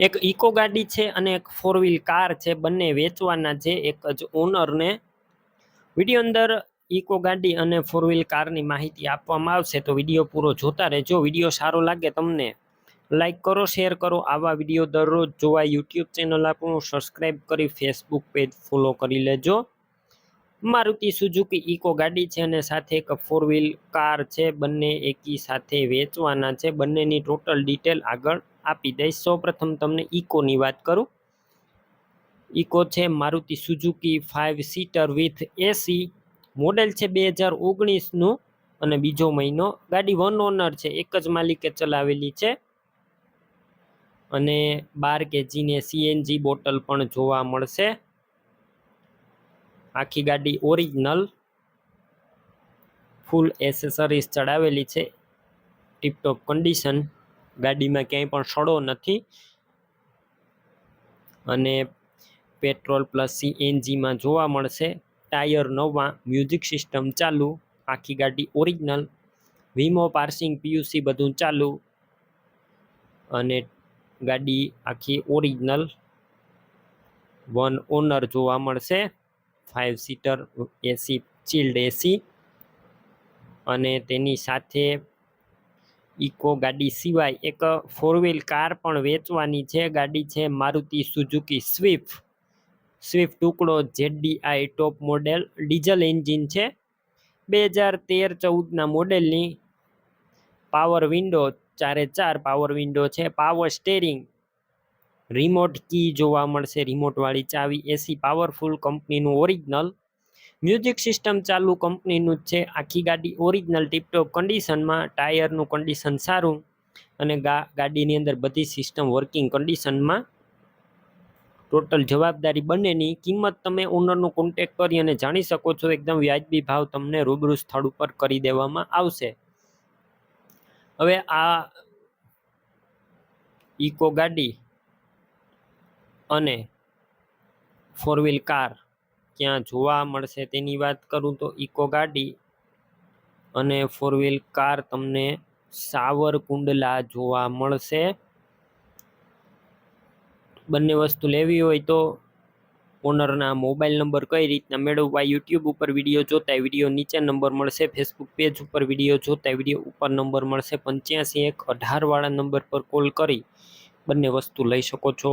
એક ઇકો ગાડી છે અને એક ફોર વ્હીલ કાર છે. બંને વેચવાના છે. એક જ ઓનરને વીડિયો અંદર ઇકો ગાડી અને ફોર વ્હીલ કારની માહિતી આપવામાં આવશે. તો વીડિયો પૂરો જોતા રહેજો. વીડિયો સારો લાગે તમને લાઇક કરો, શેર કરો. આવા વીડિયો દરરોજ જોવા યુટ્યુબ ચેનલ આપણું સબસ્ક્રાઈબ કરી ફેસબુક પેજ ફોલો કરી લેજો. મારુતિ સુઝુકી ઇકો ગાડી છે અને સાથે એક ફોર વ્હીલ કાર છે. બંને એકી સાથે વેચવાના છે. બંનેની ટોટલ ડિટેલ આગળ આપી દઈશ. સૌપ્રથમ તમને ઇકોની વાત કરું. ઇકો છે Maruti Suzuki five seater with AC. Model છે બે હજાર ઓગણીસનું અને બીજો મહિનો. ગાડી વન ઓનર છે, એક જ માલિકે ચલાવેલી છે. અને બાર કેજીને સીએનજી બોટલ પણ જોવા મળશે. આખી ગાડી ઓરિજિનલ. ફૂલ એસેસરીઝ ચડાવેલી છે. Tiptop condition. ગાડીમાં ક્યાંય પણ સડો નથી. અને પેટ્રોલ પ્લસ સીએનજીમાં જોવા મળશે. ટાયર નવા, મ્યુઝિક સિસ્ટમ ચાલુ, આખી ગાડી ઓરિજિનલ, વીમો, પાર્સિંગ પીયુસી બધું ચાલુ. અને ગાડી આખી ઓરિજિનલ. વન ઓનર જોવા મળશે. Five seater AC, chilled AC. અને તેની સાથે ઇકો ગાડી સિવાય એક ફોર વ્હીલ કાર પણ વેચવાની છે. ગાડી છે મારુતિ સુઝુકી સ્વિફ્ટ. સ્વિફ્ટ ટુકડો ZDi top model. Diesel engine છે. બે હજાર તેર ચૌદના મોડેલની પાવર વિન્ડો, ચારે ચાર પાવર વિન્ડો છે. Power steering. રિમોટ કી જોવા મળશે. રિમોટવાળી ચાવી, એસી, પાવરફુલ કંપનીનું ઓરિજિનલ. મ્યુઝિક સિસ્ટમ ચાલુ કંપનીનું જ છે. આખી ગાડી ઓરિજિનલ ટીપટોપ કન્ડિશનમાં ટાયરનું કન્ડિશન સારું અને ગાડીની અંદર બધી સિસ્ટમ વર્કિંગ કન્ડિશનમાં ટોટલ જવાબદારી બંનેની. કિંમત તમે ઓનરનો કોન્ટેક કરી અને જાણી શકો છો. એકદમ વ્યાજબી ભાવ તમને રૂબરૂ સ્થળ ઉપર કરી દેવામાં આવશે. હવે આ ઇકો ગાડી અને ફોર વ્હીલ કાર ક્યાં જોવા મળશે તેની વાત કરું તો ઇકો ગાડી અને ફોર વ્હીલ કાર તમને સાવરકુંડલા જોવા મળશે. બંને વસ્તુ લેવી હોય તો ઓનરના મોબાઈલ નંબર કઈ રીતના મેળવવા યુટ્યુબ ઉપર વીડિયો જોતા વીડિયો નીચે નંબર મળશે, ફેસબુક પેજ ઉપર વીડિયો જોતા વીડિયો ઉપર નંબર મળશે પંચ્યાસી એક અઢારવાળા નંબર પર કોલ કરી બંને વસ્તુ લઈ શકો છો.